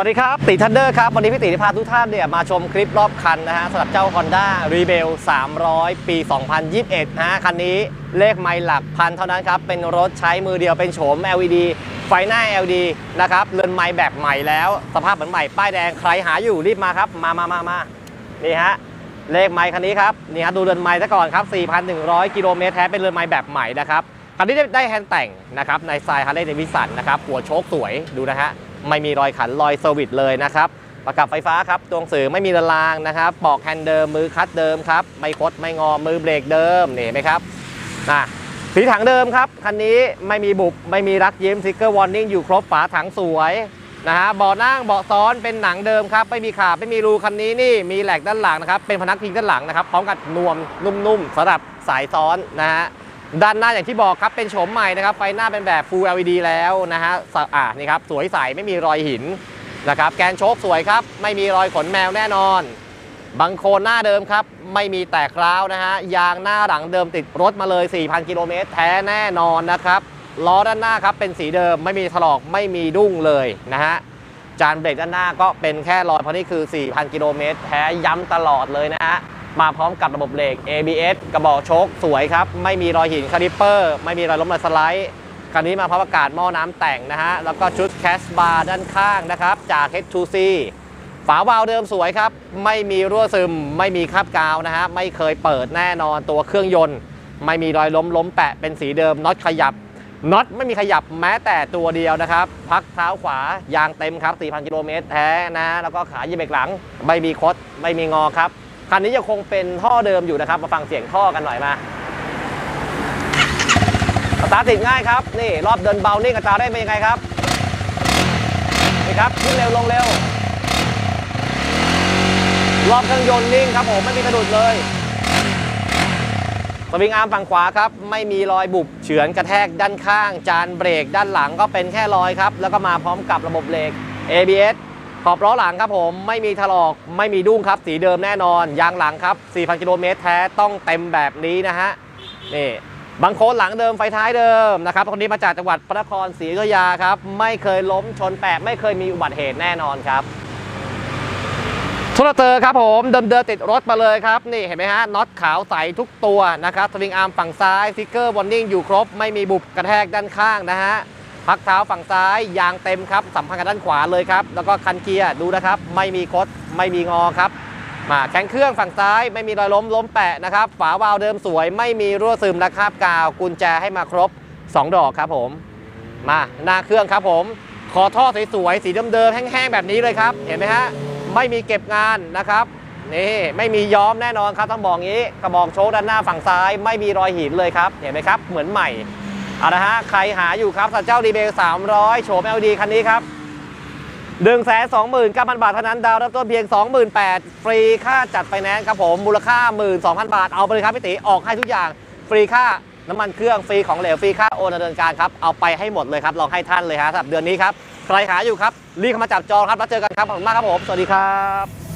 วัสดีครับติทันเดอร์ครับวันนี้พี่ติพาทุกท่านเนี่ยมาชมคลิปรอบคันนะฮะสำหรับเจ้า Honda Rebel 300 ปี 2021 นะฮะคันนี้เลขไมล์หลักพันเท่านั้นครับ เป็นรถใช้มือเดียวเป็นโฉม LED ไฟหน้า LED นะครับเรือนไม้แบบใหม่แล้ว สภาพเหมือนใหม่ ป้ายแดงใครหาอยู่รีบมาครับ มามามามานี่ฮะเลขไมล์คันนี้ครับนี่ฮะดูเรือนไม้ซะก่อนครับ 4,100 กิโลเมตรแท้เป็นเรือนไม้แบบใหม่นะครับคันนี้ได้ได้แฮนด์แต่งนะครับในสไตล์ฮาร์เลย์เดวิสันนะครับหัวโชคสวยดูนะฮะ ไม่มีรอยขันรอยเซอร์วิสเลยนะครับประกับไฟฟ้าครับตัวหนังสือไม่มีละลางนะครับปอกแฮนด์เดิมมือคัดเดิมครับไม่คดไม่งอมือเบรกเดิมนี่ไหมครับนะสีถังเดิมครับคันนี้ไม่มีบุบไม่มีรักยิ้มซิกเกอร์วอร์นิ่งอยู่ครบฝาถังสวยนะฮะเบาะนั่งเบาะซ้อนเป็นหนังเดิมครับไม่มีขาไม่มีรูคันนี้นี่มีแหลกด้านหลังนะครับเป็นพนักพิงด้านหลังนะครับพร้อมกับนวมนุ่มๆสำหรับสายซ้อนนะฮะ ด้านหน้าอย่างที่บอกครับเป็นโฉมใหม่นะครับไฟหน้าเป็นแบบ Full LED แล้วนะฮะสะอ่านี่ครับสวยใสไม่มีรอยหินนะครับแกนโชคสวยครับ ไม่มีรอยขนแมวแน่นอนบังโคลนหน้าเดิมครับ ไม่มีแตกร้าวนะฮะยางหน้าหลังเดิมติดรถมาเลย 4,000 กิโลเมตรแท้แน่นอนนะครับล้อด้านหน้าครับเป็นสีเดิมไม่มีถลอกไม่มีดุ้งเลยนะฮะจานเบรกด้านหน้าก็เป็นแค่รอยเพราะนี่คือ 4,000 กิโลเมตรแท้ย้ำตลอดเลยนะฮะ มาพร้อมกับระบบเบรก ABS กระบอกโชคสวยครับ ไม่มีรอยหินคาลิปเปอร์ ไม่มีรอยล้มรอยสไลด์คันนี้มาพร้อมอากาศหม้อน้ำแต่งนะฮะ แล้วก็ชุดแคสบาร์ด้านข้างนะครับ จาก H2C ฝาวาล์วเดิมสวยครับ ไม่มีรั่วซึม ไม่มีคราบกาวนะฮะ ไม่เคยเปิดแน่นอนตัวเครื่องยนต์ ไม่มีรอยล้มล้มแปะเป็นสีเดิมน็อตขยับน็อตไม่มีขยับแม้แต่ตัวเดียวนะครับ พักเท้าขวายางเต็มครับ 4,000 กิโลเมตรแท้นะ แล้วก็ขายีเบรกหลัง ไม่มีคดไม่มีงอครับ คันนี้ยังคงเป็นท่อเดิมอยู่นะครับ มาฟังเสียงท่อกันหน่อยมาสตาร์ติดง่ายครับ นี่รอบเดินเบานิ่งอัตราได้เป็นยังไงครับนี่ครับขึ้นเร็วลงเร็ว รอบเครื่องยนต์นิ่งครับผมไม่มีกระดุดเลยสวิงอาร์มฝั่งขวาครับ ไม่มีรอยบุบเฉือนกระแทกด้านข้าง จานเบรกด้านหลังก็เป็นแค่รอยครับ แล้วก็มาพร้อมกับระบบเบรก ABS ขอบล้อหลังครับผมไม่มีถลอกไม่มีดุ้งครับ สีเดิมแน่นอน ยางหลังครับ 4,000 กิโลเมตรแท้ต้องเต็มแบบนี้นะฮะนี่บางโคนหลังเดิมไฟท้ายเดิมนะครับคนนี้มาจากจังหวัดพระนครศรีอยุธยาครับ ไม่เคยล้มชนแปะไม่เคยมีอุบัติเหตุแน่นอนครับทุนเตอร์ครับผมเดิมเดิมติดรถมาเลยครับ นี่เห็นไหมฮะน็อตขาวใสทุกตัวนะครับสวิงอาร์มฝั่งซ้ายสติกเกอร์วอร์นิ่งอยู่ครบ ไม่มีบุบกระแทกด้านข้างนะฮะ พักเท้าฝั่งซ้ายยางเต็มครับสัมพันธ์กับด้านขวาเลยครับ แล้วก็คันเกียร์ดูนะครับ ไม่มีคดไม่มีงอครับมาแข็งเครื่องฝั่งซ้ายไม่มีรอยล้มล้มแปะนะครับ ฝาวาล์วเดิมสวย ไม่มีรั่วซึมและคราบกาวกุญแจให้มาครบ 2 ดอกครับผม มาหน้าเครื่องครับผม ขอท่อสวยๆสีเดิมๆแห้งๆแบบนี้เลยครับ เห็นไหมฮะไม่มีเก็บงานนะครับนี่ไม่มีย้อมแน่นอนครับต้องบอกงี้กระบอกโชคด้านหน้าฝั่งซ้าย ไม่มีรอยหินเลยครับ เห็นไหมครับ เหมือนใหม่ เอาละฮะใครหาอยู่ครับสัตว์เจ้าดีเบล300 โฉม LD คันนี้ครับ1 2 9 0 0 0 บาทเท่านั้นดาวริ่มต้นเพียง 28,000 ฟรีค่าจัดไฟแนนซ์ครับผม มูลค่า 12,000 บาท เอาไปเลยครับพี่ติออกให้ทุกอย่าง ฟรีค่าน้ำมันเครื่องฟรีของเหลวฟรีค่าโอนดำเนินการครับ เอาไปให้หมดเลยครับลองให้ท่านเลยฮะสำหรับเดือนนี้ครับ ใครหาอยู่ครับ รีบเข้ามาจับจองครับแล้วเจอกันครับขอบคุณมากครับผม สวัสดีครับ